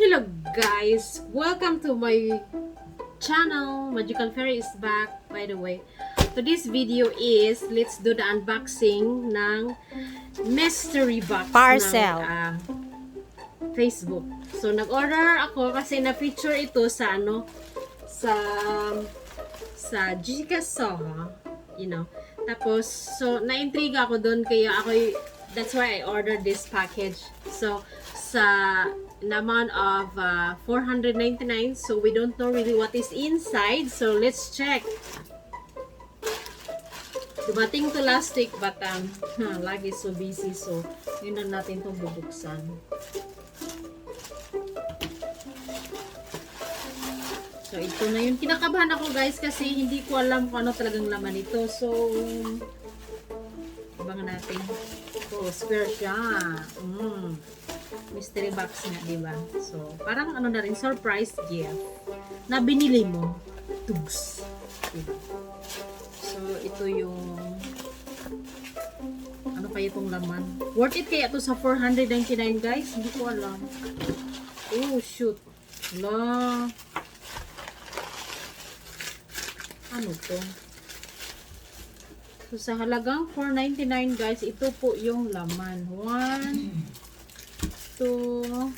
Hello guys! Welcome to my channel. Magical Fairy is back by the way. Today's video is let's do the unboxing ng mystery box Parcel. ng ah, Facebook. So nag-order ako kasi na-feature ito sa ano sa sa Jessica Soho, you know. Tapos so na-intriga ako doon kaya ako that's why I ordered this package. So sa an amount of uh, 499 so we don't know really what is inside so let's check. Dumating to last week but um, lagi so busy so yun na natin itong bubuksan. So ito na yun kinakabahan ako guys kasi hindi ko alam kung ano talagang laman ito. So abangan natin. Oh square siya mm mystery box nga, di ba? So, parang ano na rin, surprise gift na binili mo. Tugs. Diba? So, ito yung ano kaya itong laman? Worth it kaya to sa 499 guys? Hindi ko alam. Oh, shoot. La. Ano to? So, sa halagang 499 guys, ito po yung laman. One, two,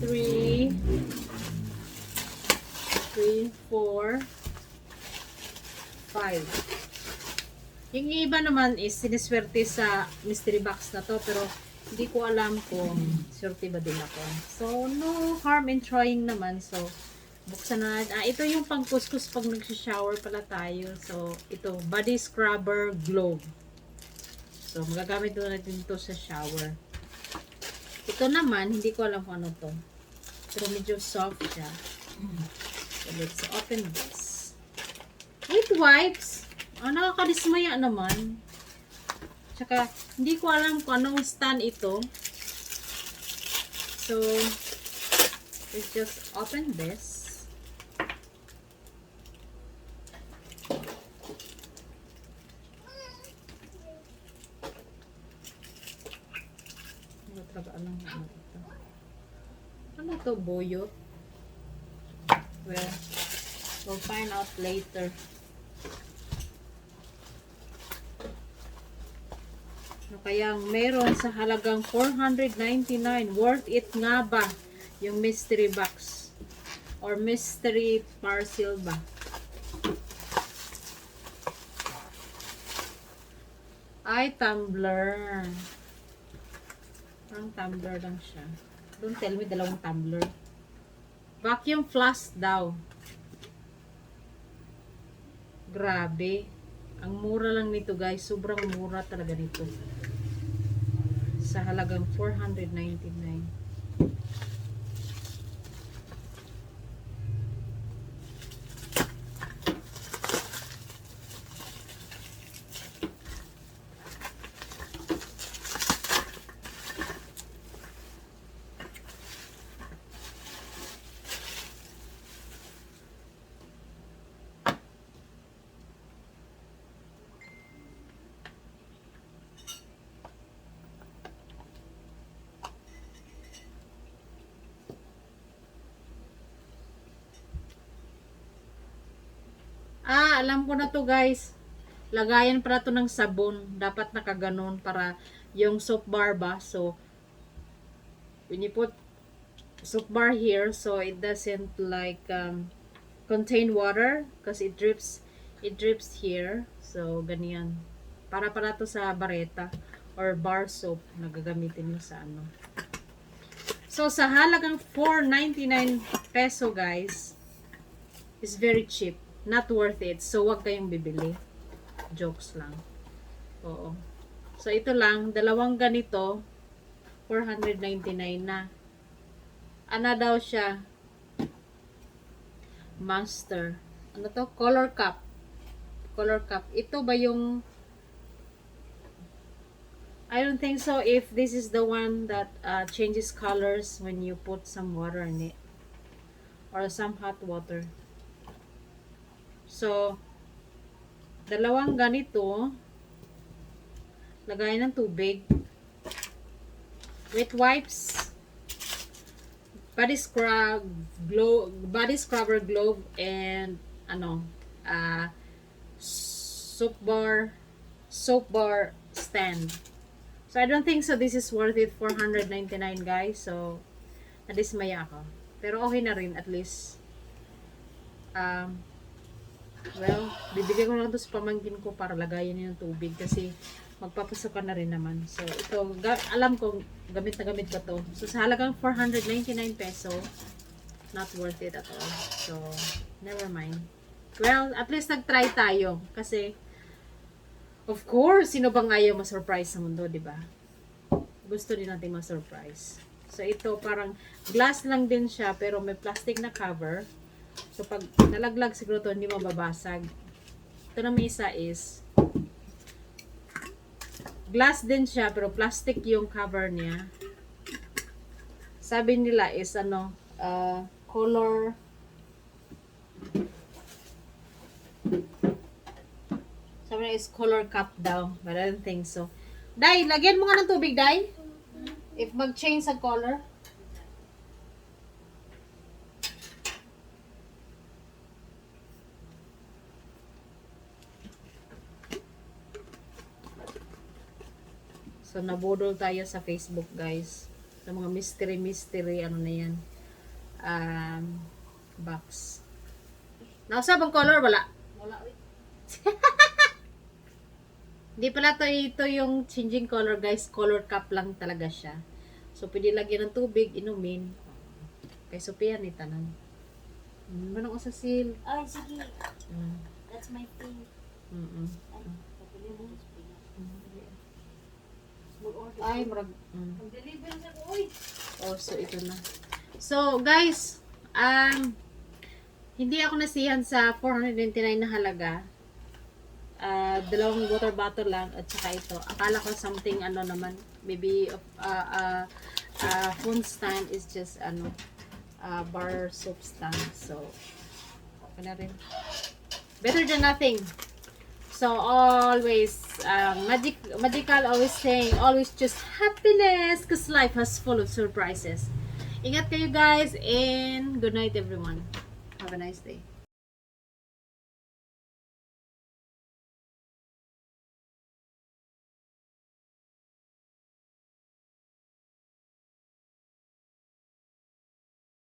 three, three, four, five. Yung iba naman is siniswerte sa mystery box na to pero hindi ko alam kung swerte ba din ako. So, no harm in trying naman. So, buksan na natin. Ah, ito yung pangkuskus pag nag-shower pala tayo. So, ito, body scrubber glove. So, magagamit doon natin ito sa shower. Ito naman, hindi ko alam kung ano to. Pero medyo soft siya. So, let's open this. With wipes. Ah, nakakadismaya naman. Tsaka, hindi ko alam kung anong stand ito. So, let's just open this. Alam mo ano ito? Ano to, boyot? Well, we'll find out later. Ano kayang meron sa halagang 499? Worth it nga ba yung mystery box? Or mystery parcel ba? Ay, tumbler. Ang tumbler lang siya. Don't tell me dalawang tumbler. Vacuum flask daw. Grabe. Ang mura lang nito guys. Sobrang mura talaga nito. Sa halagang 499. Alam ko na to guys. Lagayan para to ng sabon. Dapat nakaganon para yung soap bar ba. So, when you put soap bar here, so it doesn't like um, contain water because it drips it drips here. So, ganyan. Para para to sa bareta or bar soap na gagamitin mo sa ano. So, sa halagang 4.99 peso guys, is very cheap. Not worth it. So, wag kayong bibili. Jokes lang. Oo. So, ito lang. Dalawang ganito. 499 na. Ano daw siya? Master. Ano to? Color cup. Color cup. Ito ba yung I don't think so if this is the one that uh, changes colors when you put some water in it. Or some hot water. So, dalawang ganito, lagay ng tubig. wet wipes, body scrub, glow, body scrubber glove, and ano, uh, soap bar, soap bar stand. So I don't think so this is worth it 499 guys. So nadismaya ako. Pero okay na rin at least. Um, well, bibigyan ko lang to sa pamangkin ko para lagayan niya ng tubig kasi magpapasok ka na rin naman. So ito, alam ko gamit na gamit ko to. So sa halagang 499 peso, not worth it at all. So, never mind. Well, at least nag-try tayo kasi Of course, sino bang ayaw ma-surprise sa mundo, di ba? Gusto din natin ma-surprise. So, ito parang glass lang din siya, pero may plastic na cover. So, pag nalaglag siguro to hindi mababasag. Ito na may isa is glass din siya, pero plastic yung cover niya. Sabi nila is ano, uh, color Sabi na is color cup daw. But I don't think so. Day, lagyan mo nga ng tubig, Day. If mag-change sa color. So, nabudol tayo sa Facebook, guys. Sa mga mystery-mystery, ano na yan. Um, box. Nausa bang color? Wala. Wala. Hindi pala to ito yung changing color guys. Color cup lang talaga siya. So, pwede lagyan ng tubig, inumin. Kay Sophia ni tanan. Mm, manong sa seal. Ay, sige. Mm, That's my thing. mm, mm. Ay, pabili mo. Ay, marag... Mm. Oh, so ito na. So, guys, um, hindi ako nasihan sa 499 na halaga. Ah, dalawang water bottle lang at saka ito. Akala ko something ano naman, maybe uh, uh, uh, phone stand is just ano, uh, bar soap stand. So, okay na rin. Better than nothing. So always, um, magic, magical always saying, always just happiness because life has full of surprises. Ingat kayo guys and good night everyone. Have a nice day.